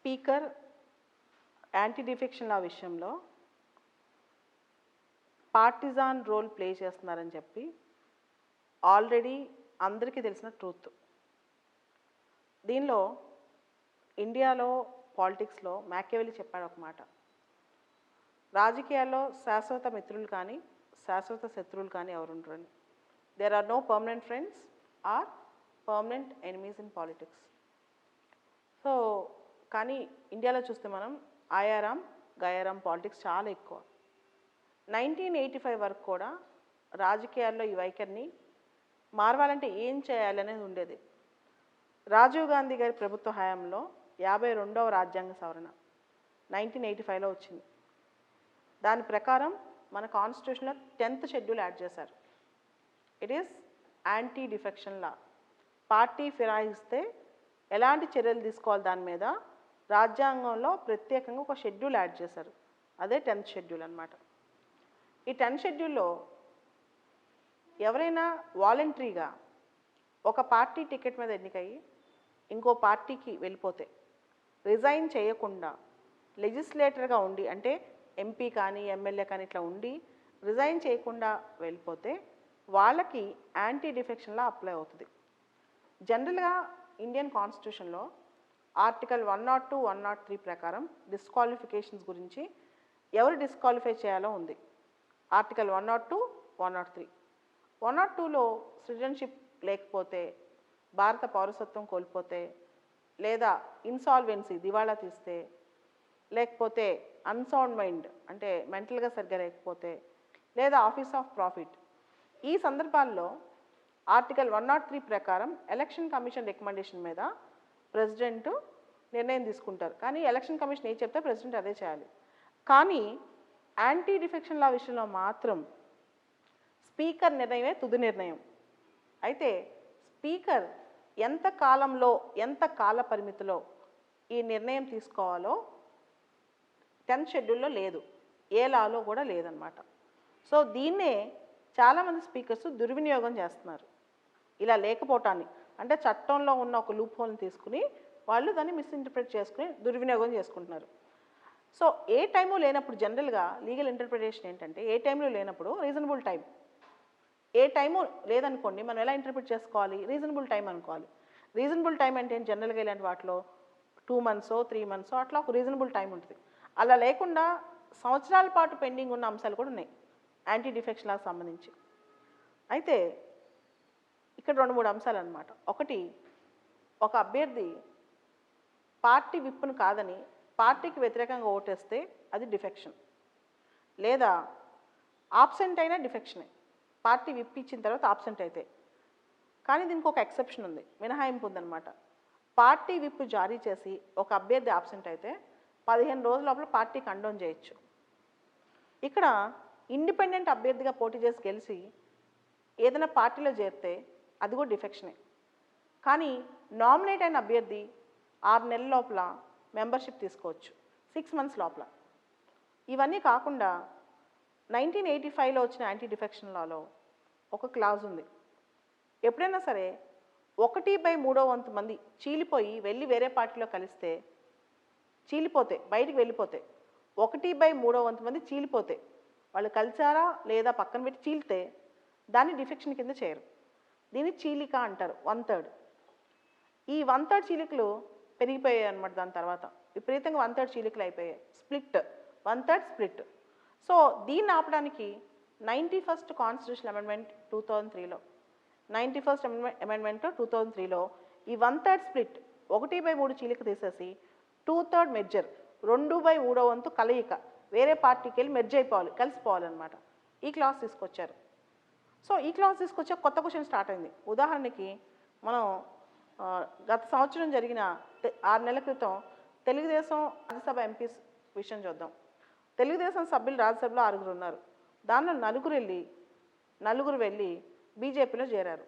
Speaker anti defection లా విషయంలో partisan role play చేస్తున్నారని చెప్పి ఆల్రెడీ అందరికీ తెలిసిన ట్రూత్. దీనిలో ఇండియాలో పాలిటిక్స్లో మ్యాకేవెలి చెప్పాడు ఒక మాట. రాజకీయాల్లో శాశ్వత మిత్రులు కానీ శాశ్వత శత్రువులు కానీ ఎవరుండరని. There are no permanent friends or permanent enemies in politics so కానీ ఇండియాలో చూస్తే మనం ఆయారాం గయారాం పాలిటిక్స్ చాలా ఎక్కువ. నైన్టీన్ ఎయిటీ ఫైవ్ వరకు కూడా రాజకీయాల్లో ఈ వైఖరిని మారవాలంటే ఏం చేయాలనేది ఉండేది. రాజీవ్ గాంధీ గారి ప్రభుత్వ హయాంలో యాభై రెండవ రాజ్యాంగ సవరణ నైన్టీన్ ఎయిటీ ఫైవ్లో వచ్చింది. దాని ప్రకారం మన కాన్స్టిట్యూషన్లో టెన్త్ షెడ్యూల్ యాడ్ చేశారు. It is anti defection law party ఫిరాయిస్తే ఎలాంటి చర్యలు తీసుకోవాలి దాని మీద రాజ్యాంగంలో ప్రత్యేకంగా ఒక షెడ్యూల్ యాడ్ చేశారు. అదే టెన్త్ షెడ్యూల్ అన్నమాట. ఈ టెన్త్ షెడ్యూల్లో ఎవరైనా వాలంటరీగా ఒక పార్టీ టికెట్ మీద ఎన్నికయ్యి ఇంకో పార్టీకి వెళ్ళిపోతే రిజైన్ చేయకుండా లెజిస్లేటర్గా ఉండి అంటే ఎంపీ కానీ ఎమ్మెల్యే కానీ ఇట్లా ఉండి రిజైన్ చేయకుండా వెళ్ళిపోతే వాళ్ళకి యాంటీ డిఫెక్షన్లా అప్లై అవుతుంది. జనరల్గా ఇండియన్ కాన్స్టిట్యూషన్లో article one nought two one nought three ప్రకారం డిస్క్వాలిఫికేషన్స్ గురించి ఎవరు డిస్క్వాలిఫై చేయాలో ఉంది. Article one nought two one nought three. One nought టూలో సిటిజన్షిప్ లేకపోతే భారత పౌరసత్వం కోల్పోతే లేదా ఇన్సాల్వెన్సీ దివాళా తీస్తే లేకపోతే అన్సౌండ్ మైండ్ అంటే మెంటల్గా సరిగ్గా లేకపోతే లేదా ఆఫీస్ ఆఫ్ ప్రాఫిట్ ఈ సందర్భాల్లో ఆర్టికల్ వన్ నాట్ త్రీ ప్రకారం ఎలక్షన్ కమిషన్ రికమెండేషన్ మీద ప్రెసిడెంట్ నిర్ణయం తీసుకుంటారు. కానీ ఎలక్షన్ కమిషన్ ఏం చెప్తే ప్రెసిడెంట్ అదే చేయాలి. కానీ యాంటీ డిఫెక్షన్ లా విషయంలో మాత్రం స్పీకర్ నిర్ణయమే తుది నిర్ణయం. అయితే స్పీకర్ ఎంత కాలంలో ఎంత కాల పరిమితిలో ఈ నిర్ణయం తీసుకోవాలో టెన్త్ షెడ్యూల్లో లేదు. ఏ లాలో కూడా లేదనమాట. సో దీన్నే చాలామంది స్పీకర్స్ దుర్వినియోగం చేస్తున్నారు. ఇలా లేకపోవటాన్ని. అంటే చట్టంలో ఉన్న ఒక లూప్ హోల్ని తీసుకుని వాళ్ళు దాన్ని మిస్ఇంటర్ప్రిట్ చేసుకుని దుర్వినియోగం చేసుకుంటున్నారు. సో ఏ టైము లేనప్పుడు జనరల్గా లీగల్ ఇంటర్ప్రిటేషన్ ఏంటంటే ఏ టైంలో లేనప్పుడు రీజనబుల్ టైం ఏ టైము లేదనుకోండి మనం ఎలా ఇంటర్ప్రిట్ చేసుకోవాలి? రీజనబుల్ టైం అనుకోవాలి. రీజనబుల్ టైం అంటే జనరల్గా ఇలాంటి వాటిలో టూ మంత్సో త్రీ మంత్సో అట్లా ఒక రీజనబుల్ టైం ఉంటుంది. అలా లేకుండా సంవత్సరాల పాటు పెండింగ్ ఉన్న అంశాలు కూడా ఉన్నాయి. యాంటీ డిఫెక్షన్లకు సంబంధించి. అయితే ఇక్కడ రెండు మూడు అంశాలు అనమాట ఒకటి ఒక అభ్యర్థి పార్టీ విప్పును కాదని పార్టీకి వ్యతిరేకంగా ఓటేస్తే అది డిఫెక్షన్. లేదా ఆబ్సెంట్ అయినా డిఫెక్షనే. పార్టీ విప్ ఇచ్చిన తర్వాత ఆబ్సెంట్ అయితే. కానీ దీనికి ఒక ఎక్సెప్షన్ ఉంది మినహాయింపు ఉందన్నమాట. పార్టీ విప్ జారీ చేసి ఒక అభ్యర్థి ఆబ్సెంట్ అయితే పదిహేను రోజుల లోపల పార్టీ కండోన్ చేయొచ్చు. ఇక్కడ ఇండిపెండెంట్ అభ్యర్థిగా పోటీ చేసి గెలిచి ఏదైనా పార్టీలో చేరితే అది కూడా డిఫెక్షనే. కానీ నామినేట్ అయిన అభ్యర్థి ఆరు నెలల లోపల మెంబర్షిప్ తీసుకోవచ్చు సిక్స్ మంత్స్ లోపల. ఇవన్నీ కాకుండా నైన్టీన్ ఎయిటీ ఫైవ్లో వచ్చిన యాంటీ డిఫెక్షన్ లాలో ఒక క్లాజ్ ఉంది. ఎప్పుడైనా సరే ఒకటి బై మూడో వంతు మంది చీలిపోయి వెళ్ళి వేరే పార్టీలో కలిస్తే చీలిపోతే బయటికి వెళ్ళిపోతే ఒకటి బై మూడో వంతు మంది చీలిపోతే వాళ్ళు కలిసారా లేదా పక్కన పెట్టి చీలితే దాన్ని డిఫెక్షన్ కింద చేయరు. దీన్ని చీలిక అంటారు వన్ థర్డ్ ఈ వన్ థర్డ్ చీలికలు పెరిగిపోయాయి అనమాట దాని తర్వాత. విపరీతంగా వన్ థర్డ్ చీలికలు అయిపోయాయి. Split one third split so దీన్ని ఆపడానికి ninety first constitution amendment two thousand త్రీలో ninety first amendment two thousand త్రీలో ఈ వన్ థర్డ్ స్ప్లిట్ ఒకటి బై మూడు చీలిక తీసేసి టూ థర్డ్ మెర్జర్ రెండు బై మూడో వంతు కలయిక వేరే పార్టీకి వెళ్ళి మెర్జ్ అయిపోవాలి కలిసిపోవాలన్నమాట. ఈ క్లాస్ తీసుకొచ్చారు. సో ఈ క్లాస్ తీసుకొచ్చే కొత్త క్వశ్చన్ స్టార్ట్ అయింది. ఉదాహరణకి మనం గత సంవత్సరం జరిగిన ఆరు నెలల క్రితం తెలుగుదేశం రాజ్యసభ ఎంపీస్ విషయం చూద్దాం. తెలుగుదేశం సభ్యులు రాజ్యసభలో ఆరుగురు ఉన్నారు. దానిలో నలుగురు వెళ్ళి నలుగురు వెళ్ళి బీజేపీలో చేరారు.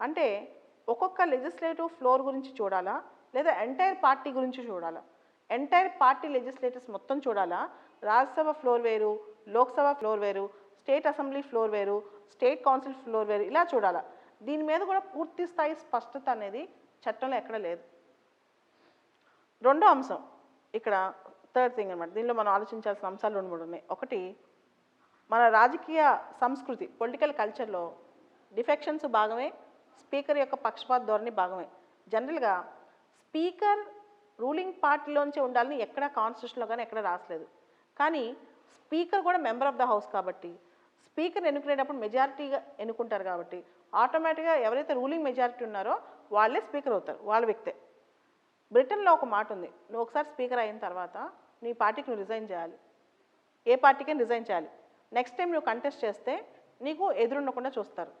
అంటే ఒక్కొక్క లెజిస్లేటివ్ ఫ్లోర్ గురించి చూడాలా? లేదా ఎంటైర్ పార్టీ గురించి చూడాలా? ఎంటైర్ పార్టీ లెజిస్లేటర్స్ మొత్తం చూడాలా? రాజ్యసభ ఫ్లోర్ వేరు లోక్సభ ఫ్లోర్ వేరు స్టేట్ అసెంబ్లీ ఫ్లోర్ వేరు స్టేట్ కౌన్సిల్ ఫ్లోర్ వేరు. ఇలా చూడాలా. దీని మీద కూడా పూర్తి స్థాయి స్పష్టత అనేది చట్టంలో ఎక్కడ లేదు. రెండో అంశం. ఇక్కడ థర్డ్ థింగ్ అనమాట దీనిలో మనం ఆలోచించాల్సిన అంశాలు రెండు మూడు ఉన్నాయి. ఒకటి మన రాజకీయ సంస్కృతి పొలిటికల్ కల్చర్లో డిఫెక్షన్స్ భాగమే స్పీకర్ యొక్క పక్షపాత ధోరణి భాగమే. జనరల్గా స్పీకర్ రూలింగ్ పార్టీలోంచి ఉండాలని ఎక్కడ కాన్స్టిట్యూషన్లో కానీ ఎక్కడ రాసలేదు. కానీ స్పీకర్ కూడా మెంబర్ ఆఫ్ ద హౌస్ కాబట్టి స్పీకర్ ఎన్నుకునేటప్పుడు మెజారిటీగా ఎన్నుకుంటారు కాబట్టి ఆటోమేటిక్గా ఎవరైతే రూలింగ్ మెజారిటీ ఉన్నారో వాళ్ళే స్పీకర్ అవుతారు వాళ్ళ వ్యక్తే. బ్రిటన్లో ఒక మాట ఉంది నువ్వు ఒకసారి స్పీకర్ అయిన తర్వాత నీ పార్టీకి నువ్వు రిజైన్ చేయాలి. ఏ పార్టీకి రిజైన్ చేయాలి. నెక్స్ట్ టైం నువ్వు కంటెస్ట్ చేస్తే నీకు ఎదురుండకుండా చూస్తారు.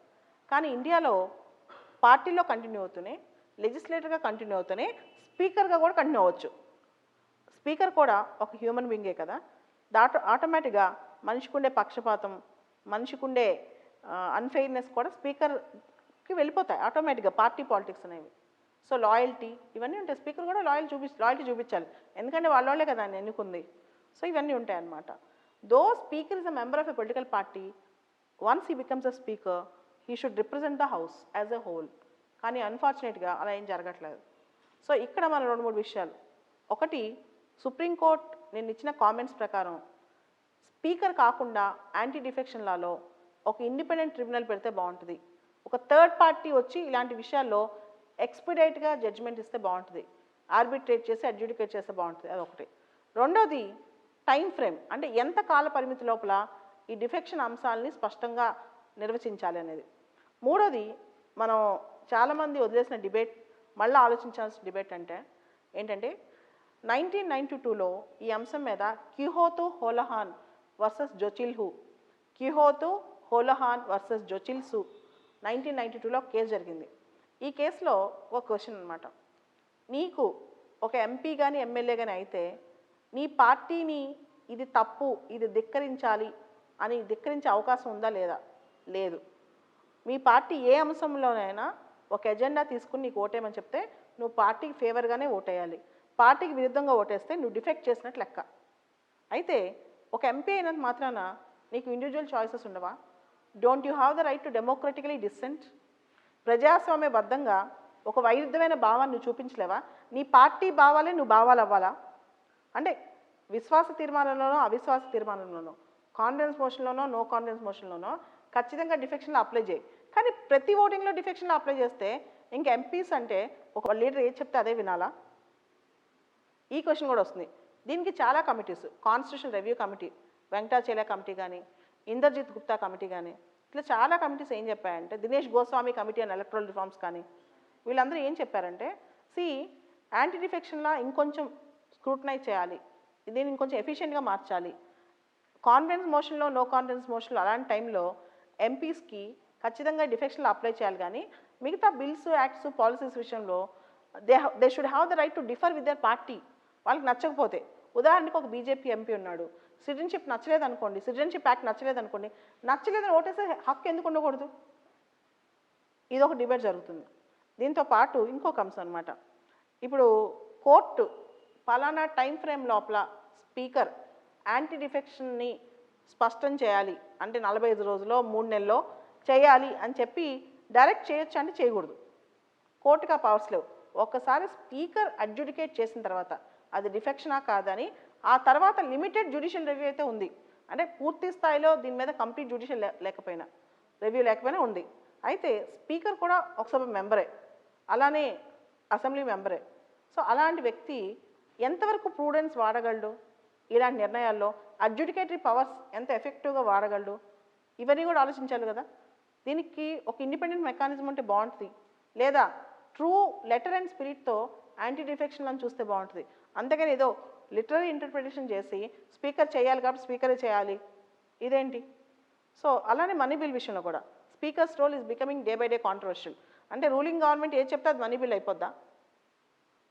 కానీ ఇండియాలో పార్టీలో కంటిన్యూ అవుతూనే లెజిస్లేటర్గా కంటిన్యూ అవుతూనే స్పీకర్గా కూడా కంటిన్యూ అవ్వచ్చు. స్పీకర్ కూడా ఒక హ్యూమన్ బీయింగే కదా. దాట్ ఆటోమేటిక్గా మనిషికి ఉండే పక్షపాతం మనిషికి ఉండే అన్ఫెయిర్నెస్ కూడా స్పీకర్కి వెళ్ళిపోతాయి ఆటోమేటిక్గా పార్టీ పాలిటిక్స్ అనేవి. సో లాయల్టీ ఇవన్నీ ఉంటాయి. స్పీకర్ కూడా లాయల్ చూపి లాయల్టీ చూపించాలి. ఎందుకంటే వాళ్ళే కదా ఆయన ఎన్నుకుంది. సో ఇవన్నీ ఉంటాయి అన్నమాట though speaker is a member of a political party once he becomes a speaker he should represent the house as a whole కానీ అన్ఫార్చునేట్గా అలా ఏం జరగట్లేదు. సో ఇక్కడ మన రెండు మూడు విషయాలు. ఒకటి సుప్రీంకోర్టు నేను ఇచ్చిన కామెంట్స్ ప్రకారం స్పీకర్ కాకుండా యాంటీ డిఫెక్షన్ లాలో ఒక ఇండిపెండెంట్ ట్రిబ్యునల్ పెడితే బాగుంటుంది. ఒక థర్డ్ పార్టీ వచ్చి ఇలాంటి విషయాల్లో ఎక్స్పిడైట్గా జడ్జిమెంట్ ఇస్తే బాగుంటుంది. ఆర్బిట్రేట్ చేసి అడ్judicate చేస్తే బాగుంటుంది. అదొకటి. రెండోది టైం ఫ్రేమ్ అంటే ఎంత కాల పరిమితి లోపల ఈ డిఫెక్షన్ అంశాలని స్పష్టంగా నిర్వచించాలి అనేది. మూడోది మనం చాలామంది వదిలేసిన డిబేట్ మళ్ళీ ఆలోచించాల్సిన డిబేట్ అంటే ఏంటంటే నైన్టీన్ నైన్టీ టూలో ఈ అంశం మీద Kihoto Hollohan versus Zachillhu Kihoto Hollohan versus Zachillhu nineteen ninety టూలో కేసు జరిగింది. ఈ కేసులో ఒక క్వశ్చన్ అనమాట నీకు ఒక ఎంపీ కానీ ఎమ్మెల్యే కానీ అయితే నీ పార్టీని ఇది తప్పు ఇది ధిక్కరించాలి అని ధిక్కరించే అవకాశం ఉందా లేదా? లేదు. మీ పార్టీ ఏ అంశంలోనైనా ఒక ఎజెండా తీసుకుని నీకు ఓటేయమని చెప్తే నువ్వు పార్టీకి ఫేవర్గానే ఓటేయాలి. పార్టీకి విరుద్ధంగా ఓటేస్తే నువ్వు డిఫెక్ట్ చేసినట్లు లెక్క. అయితే ఒక ఎంపీ అయినంత మాత్రాన నీకు ఇండివిజువల్ చాయిసెస్ ఉండవా? Don't you have the right to democratically dissent ప్రజాస్వామ్యబద్ధంగా ఒక వైరుధ్యమైన భావాన్ని నువ్వు చూపించలేవా? నీ పార్టీ భావాలే నువ్వు భావాలు అవ్వాలా అంటే విశ్వాస తీర్మానంలోనో అవిశ్వాస తీర్మానంలోనో కాన్ఫిడెన్స్ మోషన్లోనో నో కాన్ఫిడెన్స్ మోషన్లోనో ఖచ్చితంగా డిఫెక్షన్లో అప్లై చేయి. కానీ ప్రతి ఓటింగ్లో డిఫెక్షన్లో అప్లై చేస్తే ఇంక ఎంపీస్ అంటే ఒక లీడర్ ఏది చెప్తే అదే వినాలా? ఈ క్వశ్చన్ కూడా వస్తుంది. దీనికి చాలా committees constitution review committee Venkatachala committee కానీ ఇందర్జిత్ గుప్తా కమిటీ కానీ ఇట్లా చాలా కమిటీస్ ఏం చెప్పాయంటే Dinesh Goswami committee and electoral reforms కానీ వీళ్ళందరూ ఏం చెప్పారంటే సి యాంటీ డిఫెక్షన్లా ఇంకొంచెం స్క్రూటనైజ్ చేయాలి. దీన్ని ఇంకొంచెం ఎఫిషియెంట్గా మార్చాలి. కాన్ఫిడెన్స్ మోషన్లో నో కాన్ఫిడెన్స్ మోషన్లో అలాంటి టైంలో ఎంపీస్కి ఖచ్చితంగా డిఫెక్షన్లు అప్లై చేయాలి కానీ మిగతా బిల్స్ యాక్ట్స్ పాలసీస్ విషయంలో they they should have the right to differ with their party వాళ్ళకి నచ్చకపోతే. ఉదాహరణకు ఒక బీజేపీ ఎంపీ ఉన్నాడు సిటిజన్షిప్ నచ్చలేదు అనుకోండి సిటిజన్షిప్ యాక్ట్ నచ్చలేదు అనుకోండి నచ్చలేదని ఓటేసే హక్కు ఎందుకు ఉండకూడదు? ఇది ఒక డిబేట్ జరుగుతుంది. దీంతో పాటు ఇంకొక అంశం అనమాట ఇప్పుడు కోర్టు పలానా టైం ఫ్రేమ్ లోపల స్పీకర్ యాంటీ డిఫెక్షన్ని స్పష్టం చేయాలి అంటే నలభై ఐదు రోజుల్లో మూడు నెలల్లో చేయాలి అని చెప్పి డైరెక్ట్ చేయొచ్చు అంటే చేయకూడదు. కోర్టుకు ఆ పవర్స్ లేవు. ఒక్కసారి స్పీకర్ అడ్జుడికేట్ చేసిన తర్వాత అది డిఫెక్షనా కాదని ఆ తర్వాత లిమిటెడ్ జ్యుడిషియల్ రివ్యూ అయితే ఉంది. అంటే పూర్తి స్థాయిలో దీని మీద కంప్లీట్ జ్యుడిషియల్ లేకపోయినా రివ్యూ లేకపోయినా ఉంది. అయితే స్పీకర్ కూడా ఒకసభ మెంబరే అలానే అసెంబ్లీ మెంబరే. సో అలాంటి వ్యక్తి ఎంతవరకు ప్రూడెన్స్ వాడగలడు? ఇలాంటి నిర్ణయాల్లో అడ్జుడికేటరీ పవర్స్ ఎంత ఎఫెక్టివ్గా వాడగలడు? ఇవన్నీ కూడా ఆలోచించాలి కదా. దీనికి ఒక ఇండిపెండెంట్ మెకానిజం ఉంటే బాగుంటుంది. లేదా ట్రూ లెటర్ అండ్ స్పిరిట్తో యాంటీ డిఫెక్షన్ అని చూస్తే బాగుంటుంది. అందుకని ఏదో లిటరీ ఇంటర్ప్రిటేషన్ చేసి స్పీకర్ చేయాలి కాబట్టి స్పీకరే చేయాలి. ఇదేంటి? సో అలానే మనీ బిల్ విషయంలో కూడా. Speaker's role is becoming day by day controversial. అంటే రూలింగ్ గవర్నమెంట్ ఏది చెప్తే అది మనీ బిల్ అయిపోద్దా?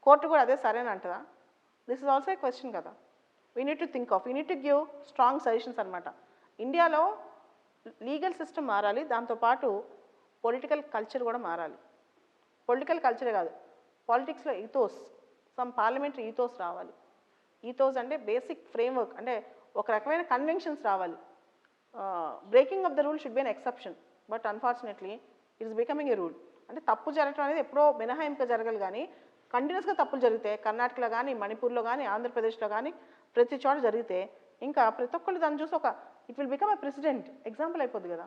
కోర్టు కూడా అదే సరేనా అంటుందా? This is also a question కదా. We need to think of we need to give strong suggestions అనమాట ఇండియాలో లీగల్ సిస్టమ్ మారాలి. దాంతోపాటు పొలిటికల్ కల్చర్ కూడా మారాలి. పొలిటికల్ కల్చరే కాదు. పాలిటిక్స్లో ఈథోస్ సమ్ పార్లమెంటరీ ఈథోస్ రావాలి. ఈథోస్ అంటే బేసిక్ ఫ్రేమ్వర్క్ అంటే ఒక రకమైన కన్వెన్షన్స్ రావాలి. Breaking of the rule should be an exception but unfortunately it is becoming a rule. అంటే తప్పు జరగడం అనేది ఎప్పుడో మినహాయింపుగా జరగాలి కానీ కంటిన్యూస్గా తప్పులు జరిగితే కర్ణాటకలో కానీ మణిపూర్లో కానీ ఆంధ్రప్రదేశ్లో కానీ ప్రతి చోట జరిగితే ఇంకా ప్రతి ఒక్కళ్ళు దాన్ని చూసి ఒక it will become a president. Example అయిపోద్ది కదా.